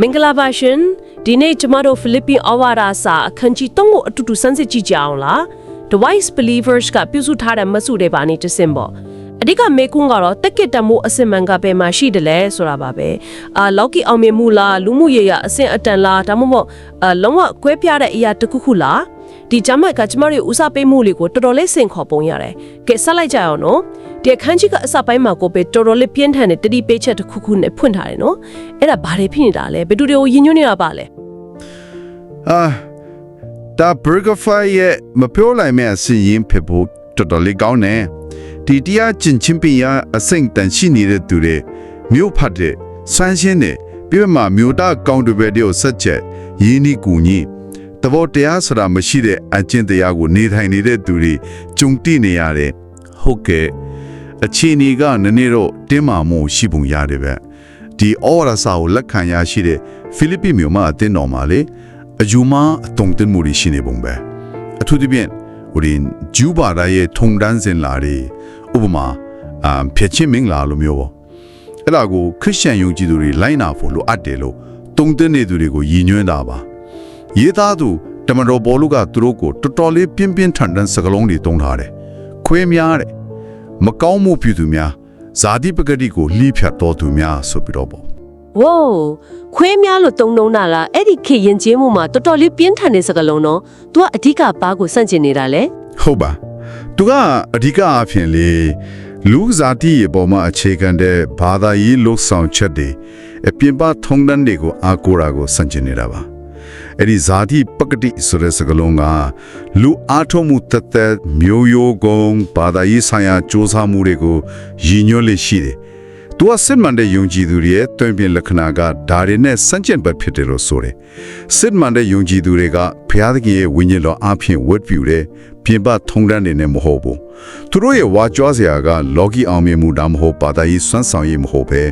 မင်္ဂလာပါရှင်ဒီနေ့ကျမတို့ဖိလစ်ပင်အဝါရာစာအခန်းကြီး3ကိုအတူတူစမ်းစစ်ကြည့်ကြအောင်လား The Wise Believers ကပြုစုထားတဲ့မဆုတွေပါနေတစင်ပေါ့အဓိကမေကွန်းကတော့တက်ကစ်တမှုအစင်မှန်ကဘယ်မှာရှိတယ်လဲဆိုတာပါပဲအာလော်ကီအောင်မြင်မှုလားလူမှုရေးရအဆင့်အတန်လားဒါမှမဟုတ်အာလုံးဝကွဲပြားတဲ့အရာတစ်ခုခုလား ဒီဂျမတ်ကကျမတို့ဦးစားပေးမှုလေးကိုတော်တော်လေးစင်ခေါ်ပုံရတယ်ကဲဆက်လိုက်ကြအောင်နော်ဒီအခန်းကြီးကအစပိုင်းမှာကိုပဲတော်တော်လေးပြင်းထန်တဲ့တတိပေးချက်တစ်ခုခုနဲ့ဖွင့်ထားတယ်နော်အဲ့ဒါဘာတွေဖြစ်နေတာလဲဘယ်သူတွေကိုယဉ်ညွှန်းနေတာပါလဲအာဒါ Burgerfy ရဲ့မပြောလိုက်မဲ့အစီရင်ဖြစ်ဖို့တော်တော်လေးကောင်းတယ်ဒီတရားကျင့်ချင်းပင်ရအစိမ့်တန်ရှိနေတဲ့သူတွေမြို့ဖတ်တဲ့ဆန်းရှင်းတဲ့ပြည့်မှာမြို့သားကောင်းတွေပဲတွေကိုဆက်ချက်ရင်းနှီးကူညီ တဘောတရားဆိုတာမရှိတဲ့အကျင့်တရားကိုနေထိုင်နေတဲ့သူတွေကြုံတိနေရတယ်ဟုတ်ကဲ့အခြေအနေကနည်းနည်းတော့တင်းမာမှုရှိပုံရတယ်ပဲဒီအော်ရစာကိုလက်ခံရရှိတဲ့ဖိလိပ္ပိမြို့မှာအတင်းတော်မှာလေအယူမအတုံတင်မှုတွေရှိနေပုံပဲအထူးသဖြင့်ဟိုဒီဂျူဘာဒါရဲ့ထုံတန်းစင်လာတွေဥပမာအမ်ဖြစ်ချင်းမင်္ဂလာလိုမျိုးပေါ့အဲ့ဒါကိုခရစ်ယာန်ယုံကြည်သူတွေလိုက်နာဖို့လိုအပ်တယ်လို့တုံတင်နေသူတွေကိုရည်ညွှန်းတာပါ ရေးသားသူတမန်တော်ဘောလူကသူတို့ကိုတော်တော်လေးပြင်းပြင်းထန်ထန်စကလုံးတွေတုံးထားတယ်ခွေးများတယ်မကောင်းမှုပြုသူများဇာတိပဂတိကိုလှိဖြတ်တော်သူများဆိုပြီးတော့ပေါ့ဝိုးခွေးများလို့တုံတုံတာလားအဲ့ဒီခေရင်ကျေးမှုမှာတော်တော်လေးပြင်းထန်တဲ့စကားလုံးနော်။ तू ကအဓိကဘာကိုစန့်ကျင်နေတာလဲဟုတ်ပါသူကအဓိကအဖြစ်လေလူဇာတိရဲ့ပေါ်မှာအခြေခံတဲ့ဘာသာရေးလှုပ်ဆောင်ချက်တွေအပြင်ပထုံတန်းတွေကိုအာကိုရာကိုစန့်ကျင်နေတာပါ အဲ့ဒီဇာတိပကတိဆိုတဲ့စကားလုံးကလူအားထုတ်မှုတသက်မျိုးရိုးကုံဘာသာရေးဆိုင်ရာစ조사မှုတွေကိုရည်ညွှန်းလေရှိတယ်။ သူကစစ်မှန်တဲ့ယုံကြည်သူတွေရဲ့တွင်ပြင်လက္ခဏာကဒါတွေနဲ့စန့်ကျင်ဘက်ဖြစ်တယ်လို့ဆိုတယ်။စစ်မှန်တဲ့ယုံကြည်သူတွေကဘုရားသခင်ရဲ့ဝိညာဉ်တော်အဖင်ဝတ်ပြုတယ်ပြင်ပထုံတန်းနေနဲ့မဟုတ်ဘူး။သူတို့ရဲ့ဝါကြွားစရာကလောကီအောင်မြင်မှုဒါမဟုတ်ဘာသာရေးစွမ်းဆောင်ရေးမဟုတ်ပဲ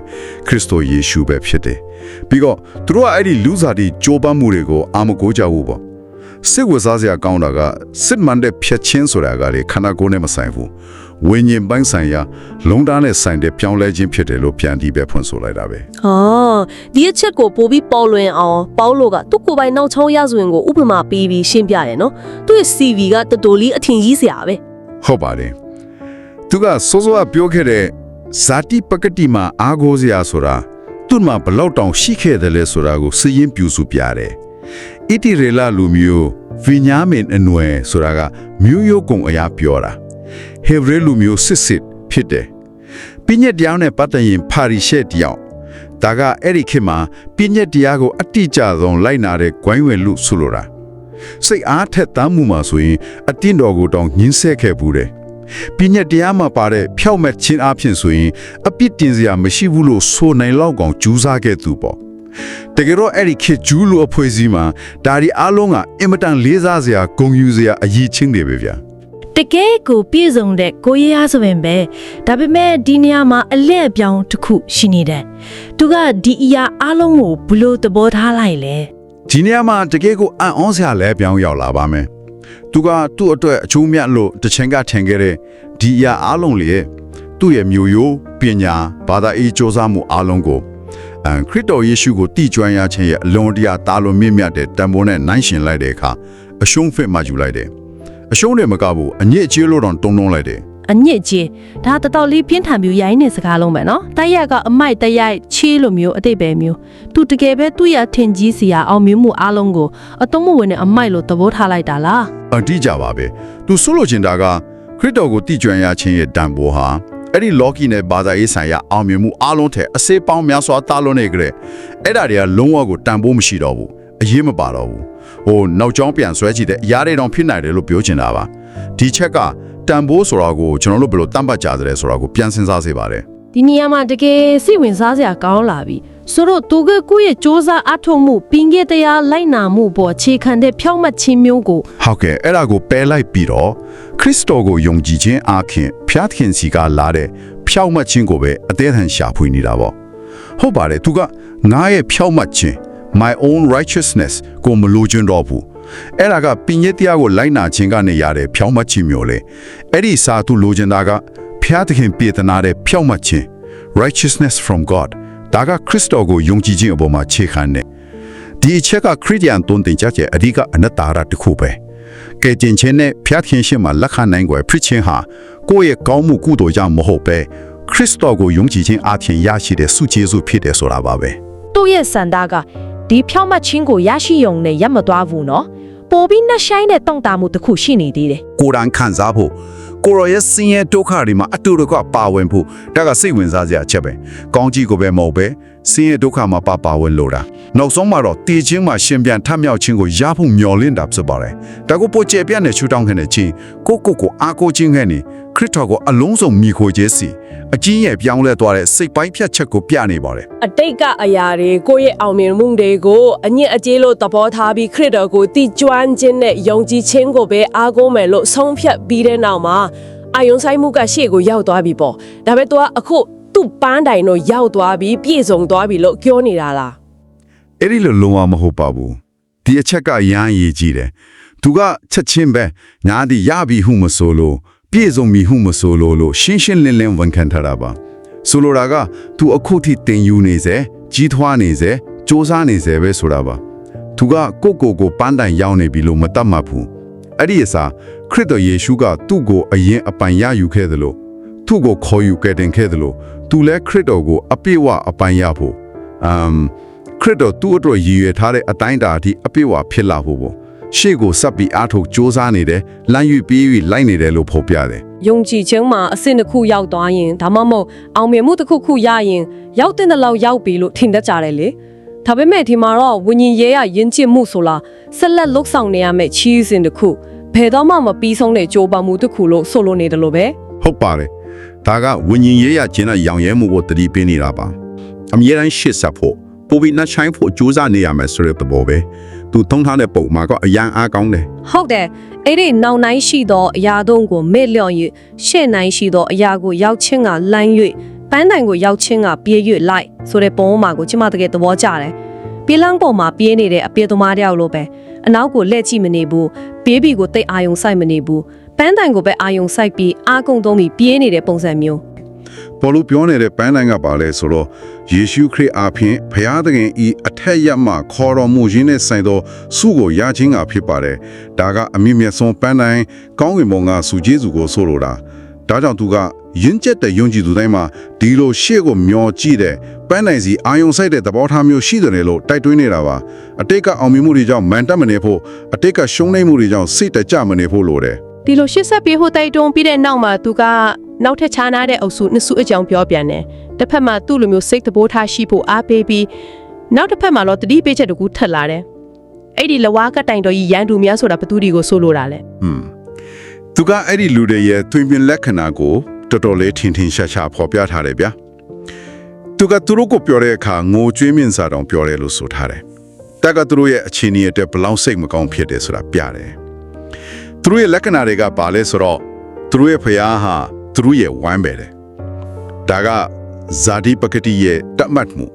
ခရစ်တော်ယေရှုပဲဖြစ်တယ်။ပြီးတော့သူတို့ကအဲ့ဒီလူစားတိကြိုးပမ်းမှုတွေကိုအာမကိုကြဘူးပေါ့။စစ်ဝစားစရာကောင်းတာကစစ်မှန်တဲ့ဖြတ်ချင်းဆိုတာကလေခန္ဓာကိုယ်နဲ့မဆိုင်ဘူး ဝိညာဉ်ပိုင်းဆိုင်ရာလုံတားနဲ့ဆိုင်တဲ့ပြောင်းလဲခြင်းဖြစ်တယ်လို့ပြန်ပြီးပဲဖွင့်ဆိုလိုက်တာပဲ။အော်ဒီအချက်ကိုပို့ပြီးပေါ်လွင်အောင်ပေါလို့ကသူ့ကိုယ်ပိုင်နောက်ချောင်းရဆိုရင်ကိုဥပမာပေးပြီးရှင်းပြရဲနော်။သူ့ရဲ့ CV ကတော်တော်လေးအထင်ကြီးစရာပဲဟုတ်ပါတယ်သူကစောစောကပြောခဲ့တဲ့ဇာတိပကတိမှာအာဂိုးစရာဆိုတာသူ့မှာဘလောက်တောင်ရှိခဲ့တယ်လဲဆိုတာကိုစည်ရင်ပြူစုပြတယ်ဣတိရေလလူမျိုးဗိညာမင်အနွယ်ဆိုတာကမြို့ရိုးကုံအရာပြောတာ ဟေဗရဲလူမျိုးစစ်စစ်ဖြစ်တယ်ပြည့်ညက်တရားနဲ့ပတ်သက်ရင်ဖာရီရှက်တရားဒါကအဲ့ဒီခေတ်မှာပြည့်ညက်တရားကိုအတိအကျဆုံးလိုက်နာတဲ့ဂွိုင်းဝင်လူဆိုလိုတာစိတ်အားထက်သမ်းမှုမှာဆိုရင်အတင်းတော်ကိုတောင်ညှင်းဆဲခဲ့ဘူးတယ်။ပြည့်ညက်တရားမှာပါတဲ့ဖြောက်မဲ့ချင်းအားဖြင့်ဆိုရင်အပြစ်တင်စရာမရှိဘူးလို့ဆိုနိုင်လောက်ကောင်ကြူးစားခဲ့သူပေါ့။တကယ်တော့အဲ့ဒီခေတ်ဂျူးလူအဖွဲ့အစည်းမှာဒါဒီအားလုံးကအင်မတန်လေးစားစရာဂုဏ်ယူစရာအရေးချင်းတွေပဲဗျာ တကယ်ကိုပြည့်စုံတဲ့ကိုရရဆိုရင်ပဲဒါပေမဲ့ဒီနေရာမှာအလဲ့အပြောင်းတစ်ခုရှိနေတယ်သူကဒီအရာအလုံးကိုဘလို့သဘောထားလိုက်လဲ။ဒီနေရာမှာတကယ်ကိုအံ့ဩစရာလဲပြောင်းရောက်လာပါမယ်။သူကသူ့အတွက်အချိုးမြတ်လို့တစ်ချိန်ကထင်ခဲ့တဲ့ဒီအရာအားလုံးလေသူ့ရဲ့မျိုးရိုးပညာဘာသာရေးစ조사မှုအားလုံးကိုအန်ခရစ်တော်ယေရှုကိုတည်ကျွမ်းရခြင်းရဲ့အလွန်တရာတာလွန်မြင့်မြတ်တဲ့တန်ဖိုးနဲ့နိုင်ရှင်လိုက်တဲ့အခါအရှုံးဖစ်မှယူလိုက်တယ်။ အရှုံးတွေမကဘူးအညစ်အကြေးလို့တော့တုံးတုံးလိုက်တယ်အညစ်အကြေးဒါတော်တော်လေးပြင်းထန်ပြီးရိုင်းနေစကားလုံးပဲနော်တိုက်ရက်ကအမိုက်တိုက်ရိုက်ချေးလိုမျိုးအတိတ်ပဲမျိုးသူတကယ်ပဲသူ့ရဲ့အထင်ကြီးစရာအောင်မြင်မှုအလုံးကိုအတုံးမဝင်တဲ့အမိုက်လို့သဘောထားလိုက်တာလား။အတိအကျပါပဲ။သူဆိုလိုချင်တာကခရစ်တော်ကိုတည်ကျွမ်းရခြင်းရဲ့တန်ဖိုးဟာအဲ့ဒီလော်ကီနဲ့ဘာသာရေးဆိုင်ရာအောင်မြင်မှုအလုံးထဲအစေးပေါင်းများစွာတာလွန်နေကြတဲ့အဲ့ဒါတွေကလုံးဝကိုတန်ဖိုးမရှိတော့ဘူး။အရေးမပါတော့ဘူး။ ဟိုနောက်ကျောင်းပြန်ဆွဲကြည့်တဲ့အရာတွေတော့ဖြစ်နိုင်တယ်လို့ပြောချင်တာပါ။ဒီချက်ကတန်ဖိုးဆိုတာကိုကျွန်တော်တို့ဘယ်လိုတတ်မှတ်ကြတယ်ဆိုတာကိုပြန်စဉ်းစားစေပါတယ်။ဒီနေရာမှာတကယ်စိတ်ဝင်စားစရာကောင်းလာပြီဆိုတော့သူကကိုယ့်ရဲ့စ조사အထုံမှုပင်ခဲ့တရားလိုက်နာမှုပေါ်အခြေခံတဲ့ဖြောင့်မတ်ခြင်းမျိုးကိုဟုတ်ကဲ့အဲ့ဒါကိုပယ်လိုက်ပြီးတော့ခရစ်တော်ကိုယုံကြည်ခြင်းအခင်ဖျားသခင်စီကလာတဲ့ဖြောက်မှတ်ခြင်းကိုပဲအသေးအံရှာဖွေနေတာပေါ့ဟုတ်ပါတယ်သူကငါရဲ့ဖြောက်မှတ်ခြင်း my own righteousness ကိုမလိုချင်တော့ဘူးအဲ့ဒါကပင်ရတရားကိုလိုက်နာခြင်းကနေရတဲ့ဖြောက်မှတ်ခြင်းမျိုးလေအဲ့ဒီစာသူလိုချင်တာကဖျားသခင်ပြေတနာတဲ့ဖြောက်မှတ်ခြင်း righteousness from God ဒါကခရစ်တော်ကိုယုံကြည်ခြင်းအပေါ်မှာခြေခံတယ်ဒီအချက်ကခရစ်ယာန်တွင်တင်ကြတဲ့အဓိကအနတ္တရတစ်ခုပဲကဲတင်ခြင်းနဲ့ဖျားခင်ရှင်မှာလက်ခံနိုင်ွယ်ဖြစ်ခြင်းဟာကိုယ့်ရဲ့ကောင်းမှုကုသိုလ်ကြောင့်မဟုတ်ပဲခရစ်တော်ကိုယုံကြည်ခြင်းအပြင်ရရှိတဲ့စုကျေးဇူးဖြစ်တယ်ဆိုတာပါပဲသူ့ရဲ့စန္ဒက ဒီဖြောင့်မတ်ခြင်းကိုရရှိရုံနဲ့ရပ်မသွားဘူးနော်ပိုပြီးနှဆိုင်တဲ့တုံ့တာမှုတစ်ခုရှိနေသေးတယ်ကိုယ်တိုင်ခံစားဖို့ကိုရောရဲ့စင်ရဲ့ဒုက္ခတွေမှာအတူတကွပါဝင်ဖို့ဒါကစိတ်ဝင်စားစရာအချက်ပဲကောင်းကြီးကိုပဲမဟုတ်ပဲစင်ရဲ့ဒုက္ခမှာပါပါဝင်လို့တာနောက်ဆုံးမှာတော့တည်ခြင်းမှာရှင်ပြန်ထမြောက်ခြင်းကိုရဖို့မျှော်လင့်တာဖြစ်ပါတယ်ဒါကိုပိုကျပြန့်တဲ့ချူတောင်းခဲ့တဲ့ချင်းကိုကိုကိုအားကိုခြင်းခဲ့နေခရစ်တော်ကိုအလုံးစုံမိခိုခြင်းစီအကြီးရဲ့ပြောင်းလဲသွားတဲ့စိတ်ပိုင်းဖြတ်ချက်ကိုပြနေပါတယ်အတိတ်ကအရာတွေကိုယ့်ရဲ့အောင်မြင်မှုတွေကိုအညစ်အကြေးလို့သဘောထားပြီးခရစ်တော်ကိုတည်ကျွမ်းခြင်းနဲ့ယုံကြည်ခြင်းကိုပဲအားကိုးမယ်လို့ဆုံးဖြတ်ပြီးတဲ့နောက်မှာအာယုံဆိုင်မှုကရှေ့ကိုရောက်သွားပြီပေါ့ဒါပေမဲ့ तू ကအခု သူ့ပန်းတိုင်တော့ရောက်သွားပြီပြည့်စုံသွားပြီလို့ပြောနေတာလားအဲ့ဒီလိုလုံးဝမဟုတ်ပါဘူးဒီအချက်ကရမ်းရည်ကြီးတယ်သူကချက်ချင်းပဲညာဒီရပြီဟုမဆိုလို့ပြည့်စုံပြီဟုမဆိုလို့လို့ရှင်းရှင်းလင်းလင်းဝန်ခံထားတာပါဆိုလိုတာကသူအခုထိတင်ယူနေစေကြီးထွားနေစေစ조사နေစေပဲဆိုတာပါသူကကိုကိုကိုပန်းတိုင်ရောက်နေပြီလို့မတတ်မှတ်ဘူးအဲ့ဒီအစားခရစ်တော်ယေရှုကသူ့ကိုအရင်အပိုင်ရယူခဲ့တယ်လို့သူ့ကိုခေါ်ယူခဲ့တင်ခဲ့တယ်လို့ သူလည်းခရစ်တော်ကိုအပြည့်အဝအပိုင်ရဖို့အမ် ခရစ်တော်သူ့အတွက်ရည်ရွယ်ထားတဲ့အတိုင်းအတာအထိအပြည့်အဝဖြစ်လာဖို့ပေါ့ရှေ့ကိုဆက်ပြီးအားထုတ်စ조사နေတယ်လမ်းရွေးပြေး၍လိုက်နေတယ်လို့ဖော်ပြတယ် ယုံကြည်ခြင်းမှာအဆင့်တစ်ခုရောက်သွားရင်ဒါမှမဟုတ်အောင်မြင်မှုတစ်ခုခုရရင်ရောက်တဲ့လောက်ရောက်ပြီလို့ထင်တတ်ကြတယ်လေဒါပေမဲ့ဒီမှာတော့ဝิญဉ်ရဲရယဉ်ကျေးမှုဆိုလားဆက်လက်လှုပ်ဆောင်နေရမယ့်ချီးစဉ်တစ်ခုဘယ်တော့မှမပြီးဆုံးတဲ့ကြိုးပမ်းမှုတစ်ခုလို့ဆိုလိုနေတယ်လို့ပဲ ဟုတ်ပါတယ် ဒါကဝิญဉ်ရေးရခြင်းနဲ့ရောင်ရဲမှုကိုတတိပေးနေတာပါအမြဲတမ်းရှေ့ဆက်ဖို့ပိုပြီးနှချိုင်းဖို့စ조사နေရမယ်ဆိုတဲ့သဘောပဲသူထုံးထားတဲ့ပုံမှာကအရန်အားကောင်းတယ် ဟုတ်တယ်အဲ့ဒီနောက်နိုင်ရှိသောအရာတို့ကိုမေ့လျော့၍ရှေ့နိုင်ရှိသောအရာကိုရောက်ချင်းကလမ်း၍ပန်းတိုင်ကိုရောက်ချင်းကပြေး၍လိုက်ဆိုတဲ့ပုံမှာကိုကျမတကယ်သဘောကျတယ်ပြေးလန်းပေါ်မှာပြေးနေတဲ့အပြေးသမားတယောက်လိုပဲအနောက်ကိုလှည့်ကြည့်မနေဘူးဘေးဘီကိုတိတ်အာယုံဆိုင်မနေဘူး ပန်းတိုင်ကိုပဲအာယုံဆိုင်ပြီးအာကုံသုံးပြီးပြေးနေတဲ့ပုံစံမျိုးပေါ်လို့ပြောနေတဲ့ပန်းတိုင်းကပါလဲဆိုတော့ယေရှုခရစ်အားဖြင့်ဖရာသခင်ဤအထက်ရမှခေါ်တော်မူခြင်းနဲ့ဆိုင်သောစုကိုရခြင်းကဖြစ်ပါတယ်ဒါကအမြင့်မြတ်ဆုံးပန်းတိုင်းကောင်းကင်ဘုံကစုကျေးဇူးကိုဆိုလိုတာဒါကြောင့်သူကယဉ်ကျက်တဲ့ယုံကြည်သူတိုင်းမှာဒီလိုရှေ့ကိုမျောကြည့်တဲ့ပန်းတိုင်းစီအာယုံဆိုင်တဲ့သဘောထားမျိုးရှိတယ်လို့တိုက်တွန်းနေတာပါအတိတ်ကအောင်မြင်မှုတွေကြောင့်မန်တက်မနေဖို့အတိတ်ကရှုံးနိမ့်မှုတွေကြောင့်စိတ်တကြမနေဖို့လိုတယ် ဒီလိုရှစ်ဆက်ပြေးဖို့တိုက်တွန်းပြီးတဲ့နောက်မှာသူကနောက်ထပ်ခြားနာတဲ့အုပ်စုနှစ်စုအကြောင်းပြောပြန်တယ်တစ်ဖက်မှာသူ့လိုမျိုးစိတ်တဘိုးထားရှိဖို့အားပေးပြီးနောက်တစ်ဖက်မှာတော့တတိပေးချက်တကူထပ်လာတယ်အဲ့ဒီလဝါကတိုင်တော်ကြီးရန်သူများဆိုတာဘသူဒီကိုဆိုလိုတာလဲ။อืมသူကအဲ့ဒီလူတွေရဲ့တွင်ပြင်လက္ခဏာကိုတော်တော်လေးထင်ထင်ရှားရှားဖော်ပြထားတယ်ဗျာ။သူကသူတို့ကိုပြောတဲ့အခါငိုကြွေးမြင့်စာတောင်ပြောတယ်လို့ဆိုထားတယ်။တက်ကသူတို့ရဲ့အခြေအနေအတွက်ဘလောင်စိတ်မကောင်းဖြစ်တယ်ဆိုတာပြတယ်။ သူတို့ရဲ့လက္ခဏာတွေကပါလဲဆိုတော့သူတို့ရဲ့ဖျားဟာသူတို့ရဲ့ဝမ်းပဲတယ်။ဒါကဇာတိပကတိရဲ့တတ်မှတ်မှု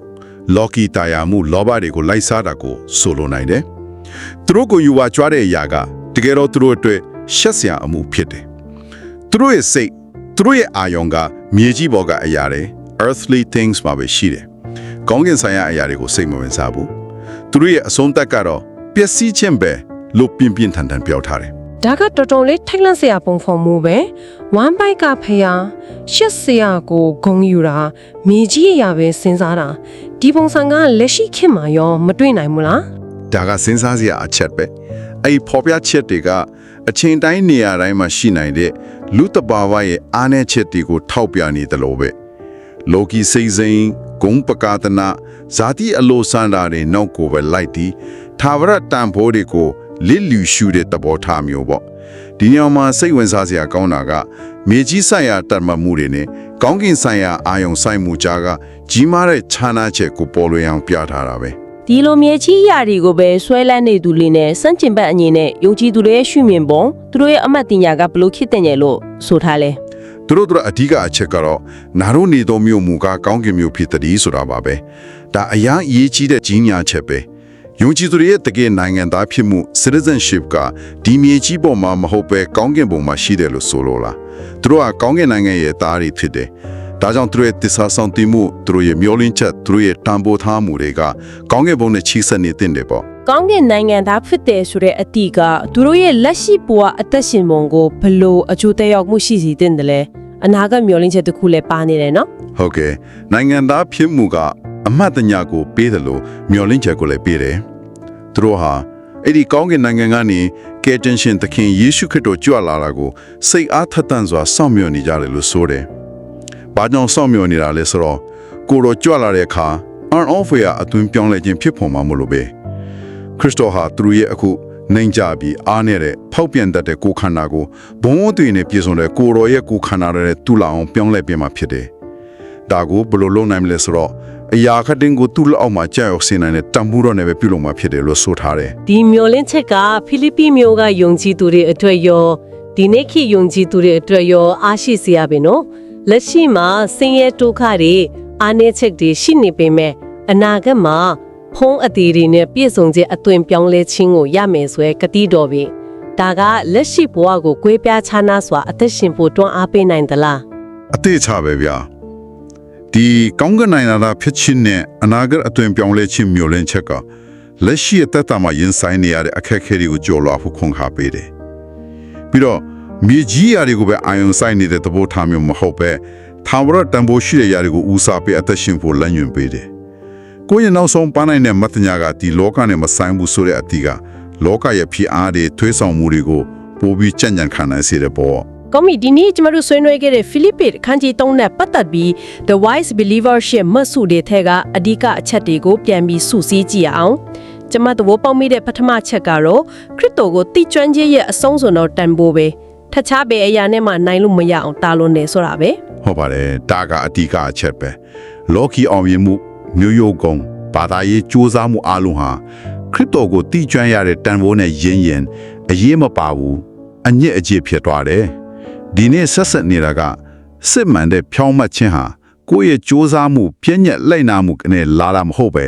လော်ကီတာယာမှု လောဘတွေကိုလိုက်စားတာကိုဆိုလိုနိုင်တယ်။သူတို့ကိုယူဝါကြွားတဲ့အရာကတကယ်တော့သူတို့အတွက်ရှက်စရာအမှုဖြစ်တယ်။သူတို့ရဲ့စိတ်သူတို့ရဲ့အာယုံကမြေကြီးပေါ်ကအရာတွေ earthly things မှာပဲရှိတယ်။ကောင်းကင်ဆိုင်ရာအရာတွေကိုစိတ်မဝင်စားဘူး။သူတို့ရဲ့အဆုံးသက်ကတော့ပျက်စီးခြင်းပဲလို့ပြင်းပြင်းထန်ထန်ပြောထားတယ် ဒါကတော်တော်လေးထိုက်လန့်စရာပုံဖော်မှုပဲဝမ်ဘိုက်ကဖယားရှစ်စရာကိုဂုံယူတာမြေကြီးအရာပဲစဉ်းစားတာဒီပုံစံကလက်ရှိခေတ်မှာရောမတွေ့နိုင်ဘူးလား။ဒါကစဉ်းစားစရာအချက်ပဲ။အဲ့ဒီဖော်ပြချက်တွေကအချိန်တိုင်းနေရာတိုင်းမှာရှိနိုင်တဲ့လူတဘာဝရဲ့အားနည်းချက်တွေကိုထောက်ပြနေတယ်လို့ပဲ။လောကီစိတ်စိမ်ဂုံပကာတနာဇာတိအလိုစန္ဒာတွေနောက်ကိုပဲလိုက်တီးသာဝရတန်ဖိုးတွေကို လစ်လူရှုတဲ့သဘောထားမျိုးပေါ့ဒီညောင်မှာစိတ်ဝင်စားစရာကောင်းတာကမြေကြီးဆိုင်ရာတတ်မှတ်မှုတွေနဲ့ကောင်းကင်ဆိုင်ရာအာယုံဆိုင်မှုကြားကကြီးမားတဲ့ခြားနာချက်ကိုပေါ်လွင်အောင်ပြထားတာပဲဒီလိုမြေချီအရာတွေကိုပဲဆွဲလန်းနေသူလေးနဲ့စန့်ကျင်ဘက်အငြင်းနဲ့ယုံကြည်သူတွေရဲ့ရှုမြင်ပုံသူတို့ရဲ့အမှတ်တင်ညာကဘလို့ဖြစ်တဲ့ညလို့ဆိုထားလဲသူတို့တို့အဓိကအချက်ကတော့နာတို့နေသောမြို့မူကကောင်းကင်မြို့ဖြစ်တည်းဆိုတာပါပဲဒါအရာအရေးကြီးတဲ့ကြီးညာချက်ပဲ ယုံကြည်သူတွေရဲ့တကယ်နိုင်ငံသားဖြစ်မှု citizenship ကဒီမြေကြီးပေါ်မှာမဟုတ်ပဲကောင်းကင်ဘုံမှာရှိတယ်လို့ဆိုလိုလားသူတို့ကကောင်းကင်နိုင်ငံရဲ့သားတွေဖြစ်တယ်ဒါကြောင့်သူတို့ရဲ့တစ္ဆာဆောင်တည်မှုသူတို့ရဲ့မျောလင်းချက်သူတို့ရဲ့တန်ဖိုးထားမှုတွေကကောင်းကင်ဘုံနဲ့ချိဆက်နေတဲ့တယ်ပေါ့ကောင်းကင်နိုင်ငံသားဖြစ်တယ်ဆိုတဲ့အတိကသူတို့ရဲ့လက်ရှိဘဝအသက်ရှင်ပုံကိုဘယ်လို့အကျိုးသက်ရောက်မှုရှိစီတဲ့တယ်လဲအနာဂတ်မျှော်လင့်ချက်တစ်ခုလည်းပါနေတယ်နော်ဟုတ်ကဲ့နိုင်ငံသားဖြစ်မှုက အမတ်တညာကိုပေးတယ်လို့မျှော်လင့်ချက်ကိုလည်းပေးတယ်သူတို့ဟာအဲ့ဒီကောင်းကင်နိုင်ငံကနေကယ်တင်ရှင်သခင်ယေရှုခရစ်တော်ကြွလာတာကိုစိတ်အားထက်သန်စွာစောင့်မျှော်နေကြတယ်လို့ဆိုတယ်။ဘာကြောင့်စောင့်မျှော်နေတာလဲဆိုတော့ကိုယ်တော်ကြွလာတဲ့အခါ on off ရအသွင်ပြောင်းလဲခြင်းဖြစ်ပေါ်မှာမလို့ပဲခရစ်တော်ဟာသူတို့ရဲ့အခုနိုင်ကြပြီးအားနေတဲ့ဖောက်ပြန်တတ်တဲ့ကိုယ်ခန္ဓာကိုဘုံသွေနဲ့ပြည့်စုံတဲ့ကိုယ်တော်ရဲ့ကိုယ်ခန္ဓာရဲ့တူလာအောင်ပြောင်းလဲပြမှာဖြစ်တယ်။ဒါကိုဘယ်လိုလုပ်နိုင်မလဲဆိုတော့ အရာခတ်တင်ကိုသူ့လက်အောက်မှာကြာရောက်စေနိုင်တဲ့တံမှုတော်နဲ့ပဲပြုလုပ်မှာဖြစ်တယ်လို့ဆိုထားတယ်ဒီမျှော်လင့်ချက်ကဖိလိပ္ပိမျိုးကယုံကြည်သူတွေအတွက်ရောဒီနေ့ခေတ်ယုံကြည်သူတွေအတွက်ရောအားရှိစေရပါနော်လက်ရှိမှာဆင်းရဲဒုက္ခတွေအားနည်းချက်တွေရှိနေပေမဲ့အနာဂတ်မှာဖုံးအသေးတွေနဲ့ပြည့်စုံခြင်းအသွင်ပြောင်းလဲခြင်းကိုရမယ်ဆိုရယ်ကတိတော်ပြီဒါကလက်ရှိဘဝကိုကွေးပြားခြားနာစွာအသက်ရှင်ဖို့တွန်းအားပေးနိုင်သလားအသေးချပဲဗျာ ဒီကောင်းကင်နိုင်ငံသားဖြစ်ခြင်းနဲ့အနာဂတ်အသွင်ပြောင်းလဲခြင်းမျိုးလင်းချက်ကလက်ရှိအသက်တာမှာရင်ဆိုင်နေရတဲ့အခက်အခဲတွေကိုကြော်လွှားဖို့ခွန်ခါပေးတယ်ပြီးတော့မြေကြီးရာတွေကိုပဲအာယုံဆိုင်နေတဲ့သဘောထားမျိုးမဟုတ်ပဲသာဝရတန်ဖိုးရှိတဲ့ຢာတွေကိုဦးစားပေးအသက်ရှင်ဖို့လမ်းညွှန်ပေးတယ်ကိုယ့်ရဲ့နောက်ဆုံးပန်းနိုင်တဲ့မတ်တညာကဒီလောကနဲ့မဆိုင်ဘူးဆိုတဲ့အတီးကလောကရဲ့ဖြစ်အားတွေထွေးဆောင်မှုတွေကိုပိုပြီးကြံ့ကြံ့ခံနိုင်စေတဲ့ပေါ့ ကောင်းပြီဒီနေ့ကျမတို့ဆွေးနွေးခဲ့တဲ့ဖိလိပ္ပိခန်းကြီး3နဲ့ပတ်သက်ပြီး The Wise Believer ရှစ်မတ်စုတွေထဲကအဓိကအချက်တွေကိုပြန်ပြီးစုစည်းကြည့်အောင်ကျမတို့ပေါက်မိတဲ့ပထမချက်ကတော့ခရစ်တော်ကိုတိကျွမ်းခြင်းရဲ့အဆုံးစွန်တော်တန်ဖိုးပဲထခြားပဲအရာနဲ့မှနိုင်လို့မရအောင်တာလွန်တယ်ဆိုတာပဲဟုတ်ပါတယ်ဒါကအဓိကအချက်ပဲလောကီအောင်မြင်မှုမျိုးရိုးကုံဘာသာရေးစူးစမ်းမှုအလုံးဟာခရစ်တော်ကိုတည်ကျွမ်းရတဲ့တန်ဖိုးနဲ့ယဉ်ယဉ်အရေးမပါဘူးအညစ်အကြေးဖြစ်သွားတယ် ဒီနေ့ဆက်ဆက်နေတာကစစ်မှန်တဲ့ဖြောင်းမှတ်ခြင်းဟာကိုယ့်ရဲ့စူးစမ်းမှုပြည့်ညက်လိုက်နာမှုနဲ့လာတာမဟုတ်ပဲ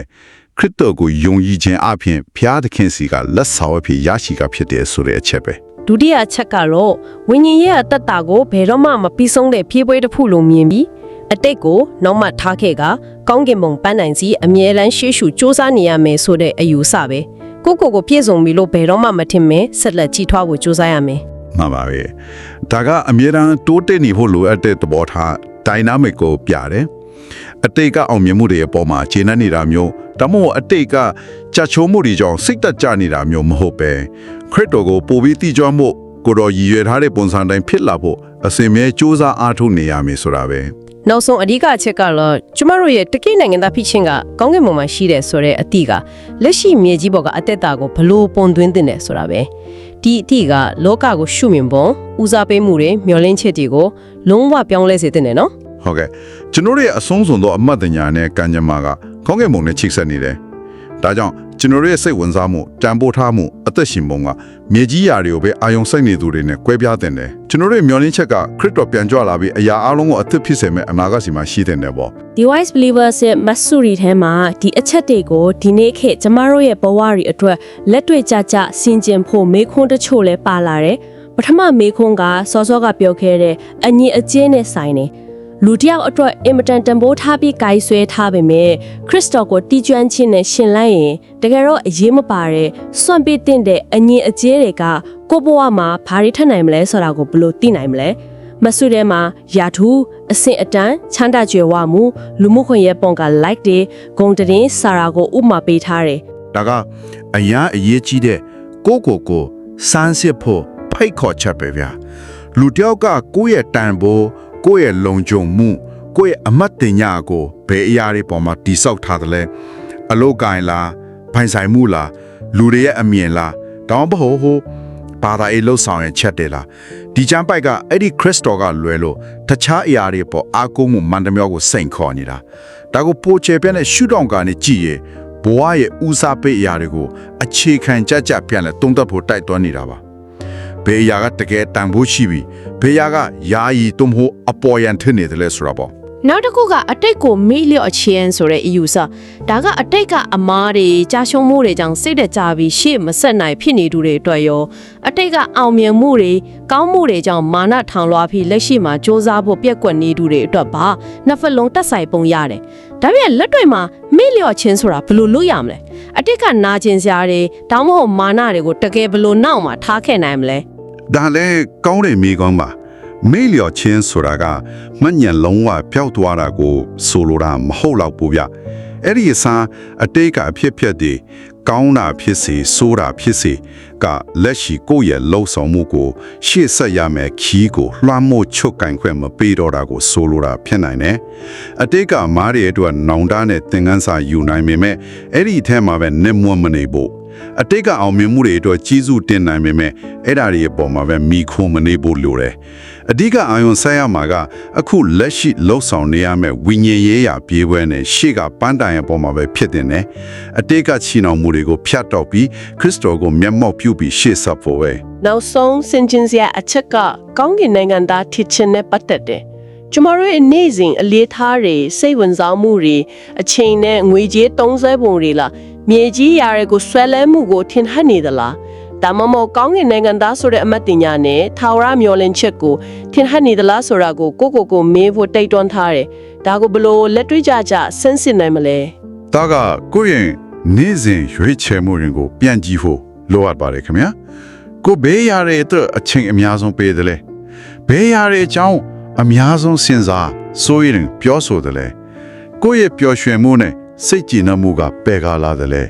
ခရစ်တော်ကိုယုံကြည်ခြင်းအပြင်ဖျားသခင်စီကလက်ဆောင်အဖြစ်ရရှိကဖြစ်တယ်ဆိုတဲ့အချက်ပဲဒုတိယအချက်ကတော့ဝိညာဉ်ရဲ့အသက်တာကိုဘယ်တော့မှမပြီးဆုံးတဲ့ဖြည့်ပွဲတစ်ခုလိုမြင်ပြီးအတိတ်ကိုနောက်မှထားခဲ့ကကောင်းကင်ဘုံပန်းနိုင်စီအမြဲတမ်းရှေ့ရှုစူးစမ်းနေရမယ်ဆိုတဲ့အယူဆပဲကိုယ့်ကိုယ်ကိုပြည့်စုံပြီလို့ဘယ်တော့မှမထင်မဲဆက်လက်ကြီးထွားဖို့စူးစမ်းရမယ်မှန်ပါပဲ ဒါကအမြဲတမ်းတိုးတက်နေဖို့လိုအပ်တဲ့သဘောထား dynamic ကိုပြတယ်အတိတ်ကအောင်မြင်မှုတွေအပေါ်မှာခြေနှက်နေတာမျိုးဒါမှမဟုတ်အတိတ်ကကြချိုးမှုတွေကြောင့်စိတ်တက်ကြနေတာမျိုးမဟုတ်ပဲခရစ်တော်ကိုပိုပြီးတည်ကြွမှုကိုတော်ရည်ရွယ်ထားတဲ့ပုံစံတိုင်းဖြစ်လာဖို့အစင်မြဲစူးစမ်းအားထုတ်နေရမယ်ဆိုတာပဲနောက်ဆုံးအဓိကအချက်ကတော့ကျမတို့ရဲ့တကိနိုင်ငံသားဖြစ်ခြင်းကကောင်းကင်ဘုံမှာရှိတယ်ဆိုတဲ့အသည့်ကလက်ရှိမြေကြီးပေါ်ကအသက်တာကိုဘလို့ပုံသွင်းတင်တယ်ဆိုတာပဲ ဒီအသည့်ကလောကကိုရှုမြင်ပုံဦးစားပေးမှုတွေမျောလင်းချက်တွေကိုလုံးဝပြောင်းလဲစေတဲ့နော်ဟုတ်ကဲ့ကျွန်တော်တို့ရဲ့အဆုံးစွန်သောအမတ်တညာနဲ့ကံကြမ္မာကခေါင်းငယ်မုံနဲ့ချိတ်ဆက်နေတယ်ဒါကြောင့် ကျွန်တော်တို့ရဲ့စိတ်ဝင်စားမှုတန်ဖိုးထားမှုအသက်ရှင်ပုံကမြေကြီးရာတွေကိုပဲအာယုံစိုက်နေသူတွေနဲ့ကွဲပြားတင်တယ်ကျွန်တော်တို့ရဲ့မျှော်လင့်ချက်ကခရစ်တော်ပြန်ကြွလာပြီးအရာအလုံးကိုအသက်ဖြစ်စေမဲ့အနာဂတ်စီမှာရှိတဲ့တယ်ပေါ့ The Wise Believers ရဲ့ Mastery ထဲမှာဒီအချက်တွေကိုဒီနေ့ခေတ်ကျမတို့ရဲ့ဘဝတွေအတွက်လက်တွေ့ကြကြဆင်ခြင်ဖို့မေခွန်းတချို့လဲပါလာတယ်ပထမမေခွန်းကစောစောကပြောခဲ့တဲ့အညီအကျဉ်းနဲ့ဆိုင်နေ လူတစ်ယောက်အတွက်အင်မတန်တန်ဖိုးထားပြီးဂိုင်းဆွဲထားပေမဲ့ခရစ်တော်ကိုတီးကျွမ်းခြင်းနဲ့ရှင်လိုက်ရင်တကယ်တော့အရေးမပါတဲ့စွန့်ပစ်တဲ့အညီအကျဲတွေကကိုယ့်ဘဝမှာဘာတွေထပ်နိုင်မလဲဆိုတာကိုဘယ်လိုသိနိုင်မလဲမဆုထဲမှာယာထူးအဆင့်အတန်းချမ်းသာကြွယ်ဝမှုလူမှုခွင့်ရဲ့ပုံက like တွေဂုံတရင်စာရာကိုဥပမာပေးထားတယ်ဒါကအရာအရေးကြီးတဲ့ကိုကိုကိုစမ်းစစ်ဖို့ဖိတ်ခေါ်ချက်ပဲဗျာလူတယောက်ကကိုယ့်ရဲ့တန်ဖိုး ကိုယ့်ရဲ့လုံခြုံမှုကိုယ့်ရဲ့အမတ်တင်ညာကိုဘယ်အရာတွေပေါ်မှာတိဆောက်ထားတယ်လဲအလုတ်ကိုင်လားဖိုင်ဆိုင်မှုလားလူတွေရဲ့အမြင်လားတောင်းပဟိုဟိုဘာသာရေးလှုပ်ဆောင်ရဲ့ချက်တယ်လားဒီချမ်းပိုက်ကအဲ့ဒီခရစ်တော်ကလွယ်လို့တခြားအရာတွေပေါ်အားကိုးမှုမန္တမြောကိုစိန်ခေါ်နေတာဒါကိုပိုချေပြတဲ့ရှုထောင့်ကနေကြည့်ရဘဝရဲ့ဦးစားပေးအရာတွေကိုအခြေခံကြကြပြန်လဲတုံးသက်ဖို့တိုက်တွန်းနေတာပါ ဘယ်အရာကတကယ်တန်ဖိုးရှိပြီးဘယ်အရာကယာယီတုံးဖို့အပေါ်ယံထင်နေတယ်လဲဆိုတော့ပေါ့နောက်တစ်ခုကအတိတ်ကိုမေ့လျော့ခြင်းဆိုတဲ့အယူဆဒါကအတိတ်ကအမားတွေကြာရှုံးမှုတွေကြောင့်စိတ်တကြပြီးရှေ့မဆက်နိုင်ဖြစ်နေသူတွေအတွက်ရောအတိတ်ကအောင်မြင်မှုတွေကောင်းမှုတွေကြောင့်မာနထောင်လွှားပြီးလက်ရှိမှာစ조사ဖို့ပြက်ကွက်နေသူတွေအတွက်ပါနှစ်ဖက်လုံးတက်ဆိုင်ပုံရတယ်ဒါပြန်လက်တွေမှာမေ့လျော့ခြင်းဆိုတာဘယ်လိုလုပ်ရမလဲအတိတ်ကနာကျင်စရာတွေတောင်းမဟုတ်မာနတွေကိုတကယ်ဘယ်လိုနောက်မှာထားခဲ့နိုင်မလဲ ဒါလည်းကောင်းတဲ့မိကောင်းပါမေ့လျော်ခြင်းဆိုတာကမညံလုံးဝပျောက်သွားတာကို ဆိုလိုတာမဟုတ်တော့ဘူးဗျအဲ့ဒီအစားအတိတ်ကအဖြစ်ဖြစ်တည်ကောင်းတာဖြစ်စေဆိုးတာဖြစ်စေကလက်ရှိကိုယ့်ရဲ့လှုပ်ဆောင်မှုကို ရှေ့ဆက်ရမယ်ခီးကိုလွှမ်းမိုးချုပ်ကင်ခွင့်မပေးတော့တာကိုဆိုလိုတာဖြစ်နိုင်တယ်အတိတ်ကမားရဲ့အတွက်နောင်တနဲ့သင်ခန်းစာယူနိုင်ပေမဲ့အဲ့ဒီအထက်မှာပဲနေမွန်းမနေဖို့ အတိတ်ကအောင်မြင်မှုတွေအတွက်ကြီးစုတင်နိုင်ပေမဲ့အဲ့ဒါတွေအပေါ်မှာပဲမိခိုးမနေဖို့လိုတယ်။အဓိကအာယုံဆက်ရမှာကအခုလက်ရှိလှုပ်ဆောင်နေရမယ့်ဝိညာဉ်ရေးရာပြေးပွဲနဲ့ရှေ့ကပန်းတိုင်အပေါ်မှာပဲဖြစ်တင်တယ်။အတိတ်ကချီနှောင်မှုတွေကိုဖျတ်တော့ပြီးခရစ်တော်ကိုမျက်မှောက်ပြုပြီးရှေ့ဆက်ဖို့ပဲနောက်ဆုံးစင်ကျင်စရာအချက်ကကောင်းကင်နိုင်ငံသားထစ်ချင်းနဲ့ပတ်သက်တယ်။ကျမတို့ရဲ့နေ့စဉ်အလေးထားတွေစိတ်ဝင်စားမှုတွေအချိန်နဲ့ငွေကြေးသုံးစွဲပုံတွေလား မြေကြီးရာတွေကိုဆွဲလဲမှုကိုထင်ဟပ်နေသလားဒါမှမဟုတ်ကောင်းကင်နိုင်ငံသားဆိုတဲ့အမတ်တင်ညာနဲ့ထာဝရမျောလင့်ချက်ကိုထင်ဟပ်နေသလားဆိုတာကိုကိုကိုကိုမေးဖို့တိုက်တွန်းထားတယ်။ဒါကိုဘယ်လို့လက်တွေ့ကြကြဆန်းစစ်နိုင်မလဲ။ဒါကကိုယ့်ရဲ့နေ့စဉ်ရွေးချယ်မှုတွေကိုပြန်ကြည့်ဖို့လိုအပ်ပါတယ်ခင်ဗျာကိုဘေးရတဲ့အတွက်အချိန်အများဆုံးပေးတယ်လေဘေးရတဲ့အကြောင်းအများဆုံးစဉ်းစားစိုးရင်ပြောဆိုတယ်လေကိုယ့်ရဲ့ပျော်ရွှင်မှုနဲ့ စိတ်ကြည်နမှုကပယ်ကားလာတယ်လေ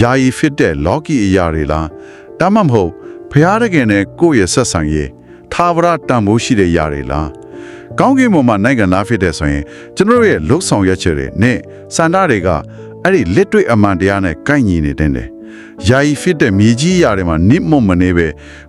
ယာယီဖြစ်တဲ့လော်ကီအရာတွေလားဒါမှမဟုတ်ဖျားတကယ်နဲ့ကိုယ့်ရဲ့ဆက်ဆံရေးသာဝရတန်ဖိုးရှိတဲ့ຢာတွေလားကောင်းကင်ဘုံမှာနိုင်ငံသားဖြစ်တဲ့ဆိုရင်ကျွန်တော်တို့ရဲ့လှုပ်ဆောင်ရက်ချက်တွေနဲ့စန္ဒတွေကအဲ့ဒီလက်တွေ့အမှန်တရားနဲ့ကိုက်ညီနေတဲ့တယ်။ယာယီဖြစ်တဲ့မြေကြီးအရာတွေမှာနစ်မွတ်မနေပဲ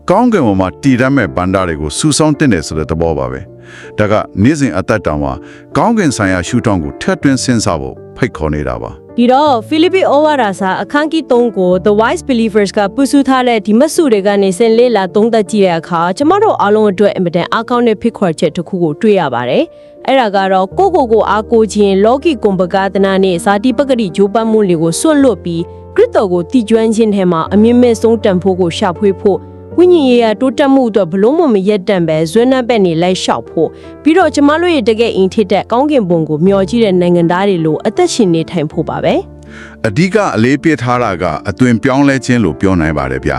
ကောင်းကင်ဘုံမှာတည်ရမဲ့ဗန္ဒတွေကိုစူဆောင်းတင်တယ်ဆိုတဲ့သဘောပါပဲ။ ဒါကနေ့စဉ်အသက်တောင်မှာကောင်းကင်ဆိုင်ရာရှုထောင့်ကိုထက်တွင်းစဉ်းစားဖို့ဖိတ်ခေါ်နေတာပါ။ဒီတော့ဖိလိပ္ပိဩဝါဒစာအခန်းကြီး3ကို The Wise Believers ကပူဆူထားတဲ့ဒီမတ်စုတွေကနေဆင်လေးလာသုံးသက်ကြည့်တဲ့အခါကျမတို့အားလုံးအတွက်အင်မတန်အားကောင်းတဲ့ဖိတ်ခေါ်ချက်တစ်ခုကိုတွေ့ရပါတယ်။အဲ့ဒါကတော့ကိုကိုကိုအားကိုခြင်းလောကီကွန်ပကာသနာနဲ့ဇာတိပဂတိဂျိုးပတ်မှုတွေကိုစွန့်လွတ်ပြီးခရစ်တော်ကိုတည်ကျွမ်းခြင်းထဲမှာအမြင့်မဲ့ဆုံးတန်ဖို့ကိုရှာဖွေဖို့ ဝိညာဉ်ရေးရတိုးတက်မှုအတွက်ဘလို့မှမရက်တန့်ပဲဇွဲနှံ့ပဲ့နေလိုက်လျှောက်ဖို့ပြီးတော့ကျမတို့ရဲ့တကယ်အင်ထစ်တဲ့ကောင်းကင်ဘုံကိုမျှော်ကြည့်တဲ့နိုင်ငံသားတွေလိုအသက်ရှင်နေထိုင်ဖို့ပါပဲ။ အဓိကအလေးပေးထားတာကအသွင်ပြောင်းလဲခြင်းလို့ပြောနိုင်ပါတယ်ဗျာ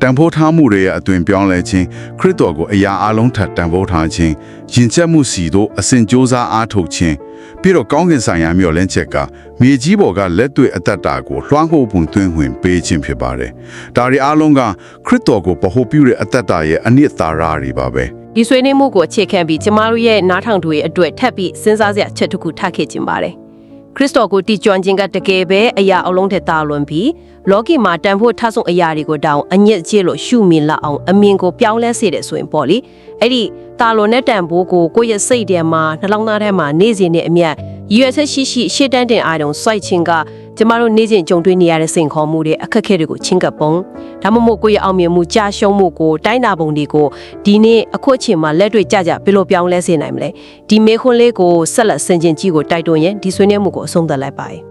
တန်ဖိုးထားမှုတွေရဲ့အသွင်ပြောင်းလဲခြင်းခရစ်တော်ကိုအရာအလုံးထက်တန်ဖိုးထားခြင်းယဉ်ချက်မှုစီတို့အစဉ်ကြိုးစားအားထုတ်ခြင်းပြီးတော့ကောင်းကင်ဆိုင်ရာမျှော်လင့်ချက်ကမြေကြီးပေါ်ကလက်တွေ့အသက်တာကိုလွှမ်းဟိုးပုံသွင်းဝင်ပေးခြင်းဖြစ်ပါတယ်ဒါတွေအားလုံးကခရစ်တော်ကိုဗဟုပြုတဲ့အသက်တာရဲ့အနှစ်သာရတွေပါပဲဒီဆွေးနွေးမှုကိုအခြေခံပြီးကျမတို့ရဲ့နားထောင်သူတွေအတွက်ထပ်ပြီးစဉ်းစားစရာအချက်တစ်ခုထားခဲ့ခြင်းပါတယ်။ ခရစ်တော်ကိုတည်ကျွမ်းခြင်းကတကယ်ပဲအရာအလုံးထက်သာလွန်ပြီးလောကီမှာတန်ဖို့ထဆုံအရာတွေကိုတောင်အညစ်အကြေးလို့ရှုမြင်လာအောင်အမြင်ကိုပြောင်းလဲစေတယ်ဆိုရင်ပေါ့လေ။အဲ့ဒီတာလွန်တဲ့တန်ဖို့ကိုကိုယ့်ရဲ့စိတ်ထဲမှာနှလုံးသားထဲမှာနေ့စဉ်နဲ့အမျက်ရည်ရွယ်ချက်ရှိရှိရှေ့တန်းတင်အားတုံစိုက်ခြင်းက ကျမတို့နေ့စဉ်ကြုံတွေ့နေရတဲ့စိန်ခေါ်မှုတွေအခက်အခဲတွေကိုချင်းကပ်ပုံဒါမှမဟုတ်ကိုယ့်ရဲ့အောင်မြင်မှုကြာရှုံးမှုကိုတိုင်းတာပုံတွေကိုဒီနေ့အခုအချိန်မှာလက်တွေ့ကြကြဘယ်လိုပြောင်းလဲစေနိုင်မလဲဒီမေခွန်းလေးကိုဆက်လက်ဆင်ခြင်ကြည့်ကိုတိုက်တွန်းရင်ဒီဆွေးနွေးမှုကိုအဆုံးသတ်လိုက်ပါ යි